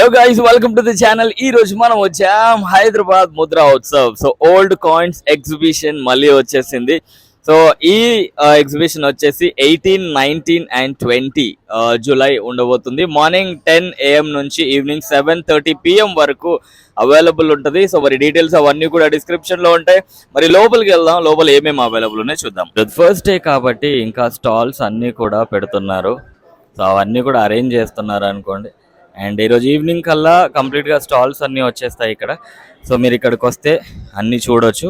Hello guys welcome to the channel ఈ రోజు మనం వచ్చాం Hyderabad Mudra Utsav. So old coins exhibition మళ్ళీ వచ్చేసింది. సో ఈ ఎగ్జిబిషన్ వచ్చేసి eighteen nineteen and twenty July ఉండబోతుంది. మార్నింగ్ టెన్ ఏఎం నుంచి ఈవినింగ్ సెవెన్ థర్టీ పిఎం వరకు అవైలబుల్ ఉంటుంది. సో మరి డీటెయిల్స్ అవన్నీ కూడా డిస్క్రిప్షన్లో ఉంటాయి. మరి లోపలికి వెళ్దాం. లోపల ఏమేమి అవైలబుల్ ఉన్నాయి చూద్దాం. ఫస్ట్ డే కాబట్టి ఇంకా స్టాల్స్ అన్నీ కూడా పెడుతున్నారు. సో అవన్నీ కూడా అరేంజ్ చేస్తున్నారు అనుకోండి. అండ్ ఈరోజు ఈవినింగ్ కల్లా కంప్లీట్గా స్టాల్స్ అన్నీ వచ్చేస్తాయి ఇక్కడ. సో మీరు ఇక్కడికి వస్తే అన్నీ చూడొచ్చు.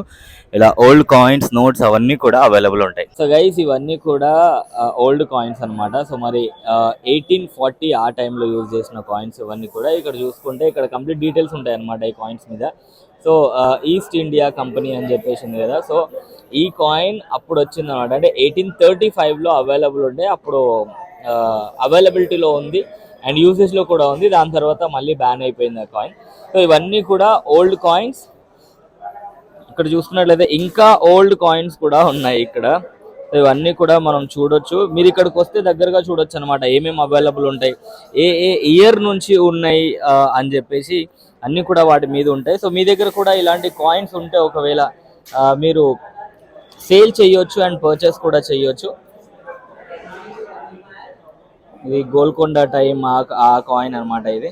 ఇలా ఓల్డ్ కాయిన్స్ నోట్స్ అవన్నీ కూడా అవైలబుల్ ఉంటాయి. సో గైస్ ఇవన్నీ కూడా ఓల్డ్ కాయిన్స్ అన్నమాట. సో మరి ఎయిటీన్ ఫార్టీ ఆ టైంలో యూజ్ చేసిన కాయిన్స్ ఇవన్నీ కూడా ఇక్కడ చూసుకుంటే ఇక్కడ కంప్లీట్ డీటెయిల్స్ ఉంటాయి అనమాట ఈ కాయిన్స్ మీద. సో ఈస్ట్ ఇండియా కంపెనీ అని చెప్పేసి ఉంది కదా. సో ఈ కాయిన్ అప్పుడు వచ్చింది అనమాట అంటే ఎయిటీన్ థర్టీ ఫైవ్లో అవైలబుల్ ఉండే అప్పుడు అవైలబిలిటీలో ఉంది. అండ్ యూసేజ్లో కూడా ఉంది. దాని తర్వాత మళ్ళీ బ్యాన్ అయిపోయింది ఆ కాయిన్ సో ఇవన్నీ కూడా ఓల్డ్ కాయిన్స్ ఇక్కడ చూసుకున్నట్లయితే ఇంకా ఓల్డ్ కాయిన్స్ కూడా ఉన్నాయి ఇక్కడ. ఇవన్నీ కూడా మనం చూడొచ్చు. మీరు ఇక్కడికి వస్తే దగ్గరగా చూడొచ్చు అనమాట ఏమేమి అవైలబుల్ ఉంటాయి. ఏ ఏ ఇయర్ నుంచి ఉన్నాయి అని చెప్పేసి అన్నీ కూడా వాటి మీద ఉంటాయి. సో మీ దగ్గర కూడా ఇలాంటి కాయిన్స్ ఉంటే ఒకవేళ మీరు సేల్ చేయొచ్చు అండ్ పర్చేస్ కూడా చేయొచ్చు. ఇది గోల్కొండ టైం ఆ- ఆ కాయిన్ అన్నమాట ఇది.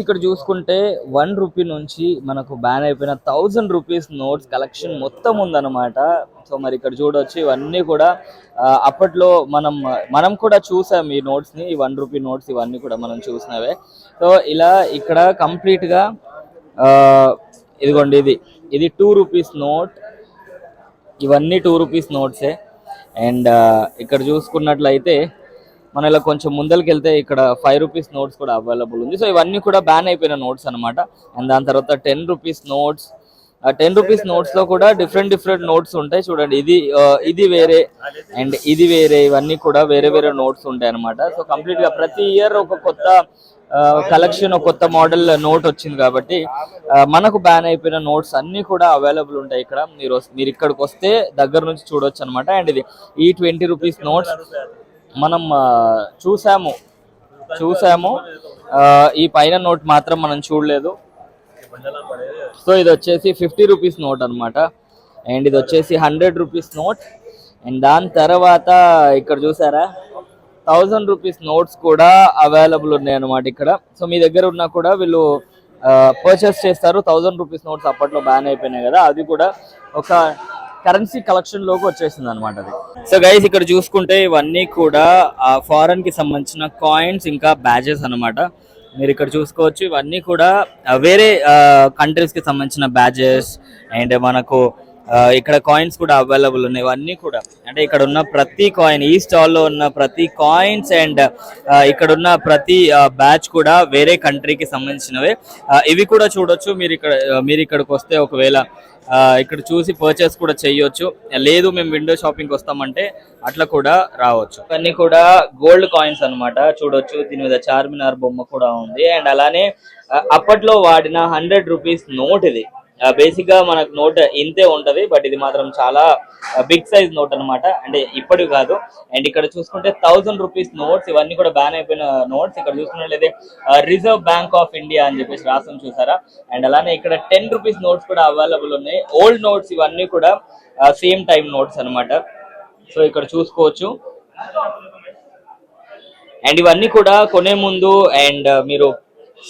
ఇక్కడ చూసుకుంటే వన్ రూపీ నుంచి మనకు బ్యాన్ అయిపోయిన థౌజండ్ రూపీస్ నోట్స్ కలెక్షన్ మొత్తం ఉందన్నమాట. సో మరి ఇక్కడ చూడొచ్చు ఇవన్నీ కూడా అప్పట్లో మనం మనం కూడా చూసాం ఈ నోట్స్ని ఈ వన్ రూపీ నోట్స్ ఇవన్నీ కూడా మనం చూసినవే. సో ఇలా ఇక్కడ కంప్లీట్గా ఇదిగోండి ఇది. ఇది టూ రూపీస్ నోట్ ఇవన్నీ టూ రూపీస్ నోట్సే అండ్ ఇక్కడ చూసుకున్నట్లయితే మన ఇలా కొంచెం ముందరికి వెళ్తే ఇక్కడ ఫైవ్ రూపీస్ నోట్స్ కూడా అవైలబుల్ ఉంది. సో ఇవన్నీ కూడా బ్యాన్ అయిపోయిన నోట్స్ అనమాట అండ్ దాని తర్వాత ten rupees notes ten rupees నోట్స్లో కూడా డిఫరెంట్ డిఫరెంట్ నోట్స్ ఉంటాయి. చూడండి ఇది ఇది వేరే. అండ్ ఇది వేరే. ఇవన్నీ కూడా వేరే వేరే నోట్స్ ఉంటాయి అన్నమాట. సో కంప్లీట్గా ప్రతి ఇయర్ ఒక కొత్త కలెక్షన్ కొత్త మోడల్ నోట్ వచ్చింది కాబట్టి మనకు బ్యాన్ అయిపోయిన నోట్స్ అన్ని కూడా అవైలబుల్ ఉంటాయి ఇక్కడ. మీరు మీరు ఇక్కడికి వస్తే దగ్గర నుంచి చూడొచ్చు అనమాట అండ్ ఇది ఈ ట్వంటీ రూపీస్ నోట్స్ మనం చూసాము. చూసాము. ఈ పైన నోట్ మాత్రం మనం చూడలేదు. సో ఇది వచ్చేసి ఫిఫ్టీ రూపీస్ నోట్ అన్నమాట. అండ్ ఇది వచ్చేసి హండ్రెడ్ రూపీస్ నోట్ అండ్ దాని తర్వాత ఇక్కడ చూసారా? థౌజండ్ రూపీస్ నోట్స్ కూడా అవైలబుల్ ఉన్నాయి అన్నమాట ఇక్కడ. సో మీ దగ్గర ఉన్నా కూడా వీళ్ళు పర్చేస్ చేస్తారు. థౌజండ్ రూపీస్ నోట్స్ అప్పట్లో బ్యాన్ అయిపోయినాయి కదా అది కూడా ఒక కరెన్సీ కలెక్షన్లోకి వచ్చేసింది అనమాట అది. సో గైస్ ఇక్కడ చూసుకుంటే ఇవన్నీ కూడా ఫారెన్కి సంబంధించిన కాయిన్స్ ఇంకా బ్యాజెస్ అన్నమాట. మీరు ఇక్కడ చూసుకోవచ్చు ఇవన్నీ కూడా వేరే కంట్రీస్కి సంబంధించిన బ్యాజెస్ అండ్ మనకు ఇక్కడ కాయిన్స్ కూడా అవైలబుల్ ఉన్నాయి. ఇవన్నీ కూడా. అంటే ఇక్కడ ఉన్న ప్రతి కాయిన్ ఈ స్టాల్లో ఉన్న ప్రతి కాయిన్స్ అండ్ ఇక్కడ ఉన్న ప్రతి బ్యాచ్ కూడా వేరే కంట్రీకి సంబంధించినవే. ఇవి కూడా చూడొచ్చు. మీరు ఇక్కడ మీరు ఇక్కడికి వస్తే ఒకవేళ ఇక్కడ చూసి పర్చేస్ కూడా చేయొచ్చు. లేదు మేము విండో షాపింగ్ వస్తామంటే అట్లా కూడా రావచ్చు. అన్ని కూడా గోల్డ్ కాయిన్స్ అన్నమాట. చూడొచ్చు. దీని మీద చార్మినార్ బొమ్మ కూడా ఉంది. అండ్ అలానే అప్పట్లో వాడిన హండ్రెడ్ రూపీస్ నోట్ ఇది. బేసిక్గా మనకు నోట్ ఇంతే ఉంటది బట్ ఇది మాత్రం చాలా బిగ్ సైజ్ నోట్ అన్నమాట. అంటే ఇప్పటివి కాదు. అండ్ ఇక్కడ చూసుకుంటే థౌసండ్ రూపీస్ నోట్స్ ఇవన్నీ కూడా బ్యాన్ అయిపోయిన నోట్స్ ఇక్కడ చూసుకున్నట్లయితే రిజర్వ్ బ్యాంక్ ఆఫ్ ఇండియా అని చెప్పేసి రాసం చూసారా? అండ్ అలానే ఇక్కడ టెన్ రూపీస్ నోట్స్ కూడా అవైలబుల్ ఉన్నాయి. ఓల్డ్ నోట్స్ ఇవన్నీ కూడా సేమ్ టైం నోట్స్ అన్నమాట. సో ఇక్కడ చూసుకోవచ్చు. అండ్ ఇవన్నీ కూడా కొనే ముందు అండ్ మీరు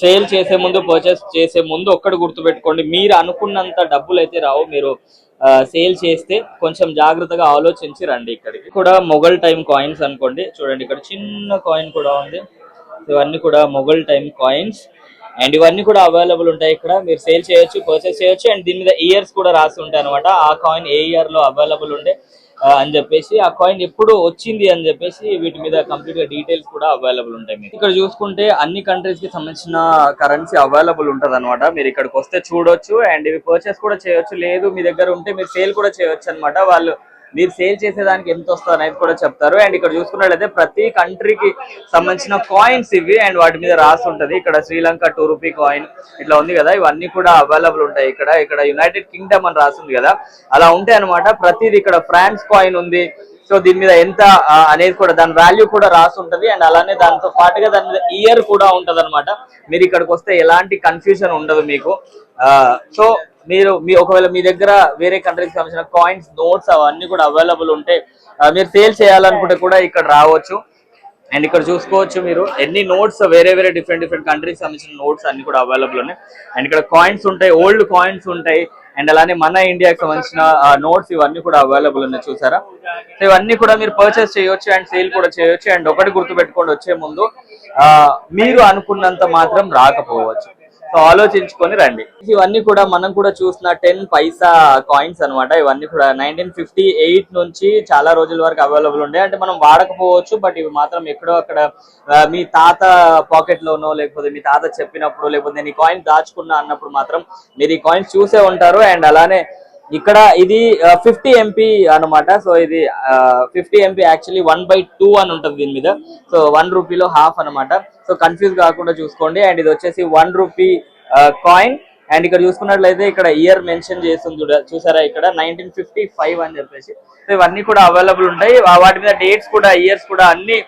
సేల్ చేసే ముందు పర్చేస్ చేసే ముందు ఒక్కటి గుర్తుపెట్టుకోండి. మీరు అనుకున్నంత డబ్బులు అయితే రావు. మీరు సేల్ చేస్తే కొంచెం జాగ్రత్తగా ఆలోచించి రండి ఇక్కడికి. కూడా మొఘల్ టైం కాయిన్స్ అనుకోండి. చూడండి ఇక్కడ చిన్న కాయిన్ కూడా ఉంది. ఇవన్నీ కూడా మొఘల్ టైం కాయిన్స్ అండ్ ఇవన్నీ కూడా అవైలబుల్ ఉంటాయి ఇక్కడ. మీరు సేల్ చేయొచ్చు పర్చేస్ చేయొచ్చు. అండ్ దీని మీద ఇయర్స్ కూడా రాసి ఉంటాయి అనమాట ఆ కాయిన్ ఏ ఇయర్లో అవైలబుల్ ఉండే? అని చెప్పేసి ఆ కాయిన్ ఎప్పుడు వచ్చింది అని చెప్పేసి వీటి మీద కంప్లీట్గా డీటెయిల్స్ కూడా అవైలబుల్ ఉంటాయి మీకు. ఇక్కడ చూసుకుంటే అన్ని కంట్రీస్కి సంబంధించిన కరెన్సీ అవైలబుల్ ఉంటది అనమాట మీరు ఇక్కడికి వస్తే చూడొచ్చు అండ్ ఇవి పర్చేస్ కూడా చేయొచ్చు. లేదు మీ దగ్గర ఉంటే మీరు సేల్ కూడా చేయొచ్చు అనమాట వాళ్ళు మీరు సేల్ చేసేదానికి ఎంత వస్తుంది అనేది కూడా చెప్తారు. అండ్ ఇక్కడ చూసుకున్నట్లయితే ప్రతి కంట్రీకి సంబంధించిన కాయిన్స్ ఇవి. అండ్ వాటి మీద రాసి ఉంటది. ఇక్కడ శ్రీలంక టూ రూపీ కాయిన్ ఇట్లా ఉంది కదా. ఇవన్నీ కూడా అవైలబుల్ ఉంటాయి ఇక్కడ. ఇక్కడ యునైటెడ్ కింగ్డమ్ అని రాసింది కదా. అలా ఉంటాయి అనమాట ప్రతిది ఇక్కడ ఫ్రాన్స్ కాయిన్ ఉంది. సో దీని మీద ఎంత అనేది కూడా దాని వాల్యూ కూడా రాసి ఉంటది. అండ్ అలానే దాంతో పాటుగా దాని మీద ఇయర్ కూడా ఉంటది అనమాట మీరు ఇక్కడికి వస్తే ఎలాంటి కన్ఫ్యూజన్ ఉండదు మీకు. సో మీరు మీ ఒకవేళ మీ దగ్గర వేరే కంట్రీకి సంబంధించిన కాయిన్స్ నోట్స్ అవన్నీ కూడా అవైలబుల్ ఉంటే మీరు సేల్ చేయాలనుకుంటే కూడా ఇక్కడ రావచ్చు. అండ్ ఇక్కడ చూసుకోవచ్చు మీరు. ఎన్ని నోట్స్ వేరే వేరే డిఫరెంట్ డిఫరెంట్ కంట్రీకి సంబంధించిన నోట్స్ అన్ని కూడా అవైలబుల్ ఉన్నాయి. అండ్ ఇక్కడ కాయిన్స్ ఉంటాయి ఓల్డ్ కాయిన్స్ ఉంటాయి. అండ్ అలానే మన ఇండియాకి సంబంధించిన నోట్స్ ఇవన్నీ కూడా అవైలబుల్ ఉన్నాయి చూసారా? సో ఇవన్నీ కూడా మీరు పర్చేస్ చేయొచ్చు అండ్ సేల్ కూడా చేయొచ్చు. అండ్ ఒకటి గుర్తు పెట్టుకోండి వచ్చే ముందు ఆ, మీరు అనుకున్నంత మాత్రం రాకపోవచ్చు. సో ఆలోచించుకొని రండి. ఇవన్నీ కూడా మనం కూడా చూసిన టెన్ పైసా కాయిన్స్ అన్నమాట. ఇవన్నీ కూడా నైన్టీన్ ఫిఫ్టీ ఎయిట్ నుంచి చాలా రోజుల వరకు అవైలబుల్ ఉండే. అంటే మనం వాడకపోవచ్చు బట్ ఇవి మాత్రం ఎక్కడో అక్కడ మీ తాత పాకెట్ లోనో లేకపోతే మీ తాత చెప్పినప్పుడు లేకపోతే నేను ఈ కాయిన్ దాచుకున్నా అన్నప్పుడు మాత్రం మీరు ఈ కాయిన్స్ చూసే ఉంటారు. అండ్ అలానే ఇక్కడ ఇది ఫిఫ్టీ ఎంపీ అన్నమాట. సో ఇది fifty MP actually one by two అని ఉంటుంది దీని మీద. సో వన్ రూపీలో హాఫ్ అన్నమాట. సో కన్ఫ్యూజ్ కాకుండా చూసుకోండి. అండ్ ఇది వచ్చేసి వన్ రూపీ కాయిన్ అండ్ ఇక్కడ చూసుకున్నట్లయితే ఇక్కడ ఇయర్ మెన్షన్ చేస్తుంది చూసారా ఇక్కడ? నైన్టీన్ ఫిఫ్టీ ఫైవ్ అని చెప్పేసి. సో ఇవన్నీ కూడా అవైలబుల్ ఉంటాయి. వాటి మీద డేట్స్ కూడా ఇయర్స్ కూడా అన్ని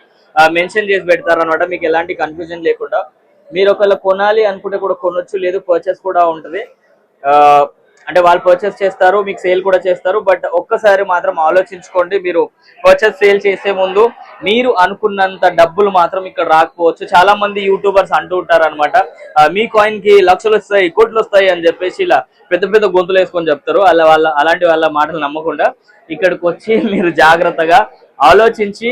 మెన్షన్ చేసి పెడతారు అనమాట మీకు ఎలాంటి కన్ఫ్యూజన్ లేకుండా. మీరు ఒకవేళ కొనాలి అనుకుంటే కూడా కొనొచ్చు లేదు పర్చేస్ కూడా ఉంటుంది. ఆ, అంటే వాళ్ళు పర్చేస్ చేస్తారు మీకు సేల్ కూడా చేస్తారు బట్ ఒక్కసారి మాత్రం ఆలోచించుకోండి మీరు పర్చేస్ సేల్ చేసే ముందు మీరు అనుకున్నంత డబ్బులు మాత్రం ఇక్కడ రాకపోవచ్చు. చాలా మంది యూట్యూబర్స్ అంటూ ఉంటారు అనమాట మీ కాయిన్కి లక్షలు వస్తాయి కోట్లు వస్తాయి అని చెప్పేసి ఇలా పెద్ద పెద్ద గొంతులు వేసుకొని చెప్తారు. అలా వాళ్ళ అలాంటి వాళ్ళ మాటలు నమ్మకుండా ఇక్కడికి వచ్చి మీరు జాగ్రత్తగా ఆలోచించి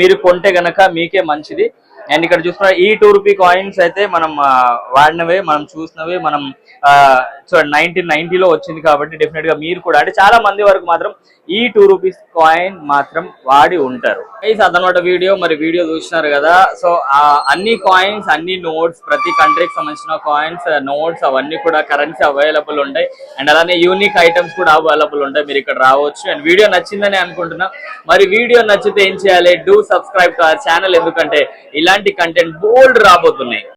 మీరు కొంటే గనక మీకే మంచిది. అండ్ ఇక్కడ చూసుకున్న ఈ టూ రూపీ కాయిన్స్ అయితే మనం వాడినవే మనం చూసినవి మనం చూడండి నైన్టీన్ నైన్టీలో వచ్చింది కాబట్టి డెఫినెట్గా మీరు కూడా అంటే చాలా మంది వరకు మాత్రం ఈ టూ రూపీస్ కాయిన్ మాత్రం వాడి ఉంటారు. గైస్ అదనమాట వీడియో. మరి వీడియో చూసినారు కదా. సో అన్ని కాయిన్స్ అన్ని నోట్స్ ప్రతి కంట్రీకి సంబంధించిన కాయిన్స్ నోట్స్ అవన్నీ కూడా కరెన్సీ అవైలబుల్ ఉంటాయి. అండ్ అలానే యూనిక్ ఐటమ్స్ కూడా అవైలబుల్ ఉంటాయి. మీరు ఇక్కడ రావచ్చు. అండ్ వీడియో నచ్చిందని అనుకుంటున్నా. మరి వీడియో నచ్చితే ఏం చేయాలి? Do subscribe to our channel ఎందుకంటే ఇలాంటి కంటెంట్ బోల్డ్ రాబోతున్నాయి.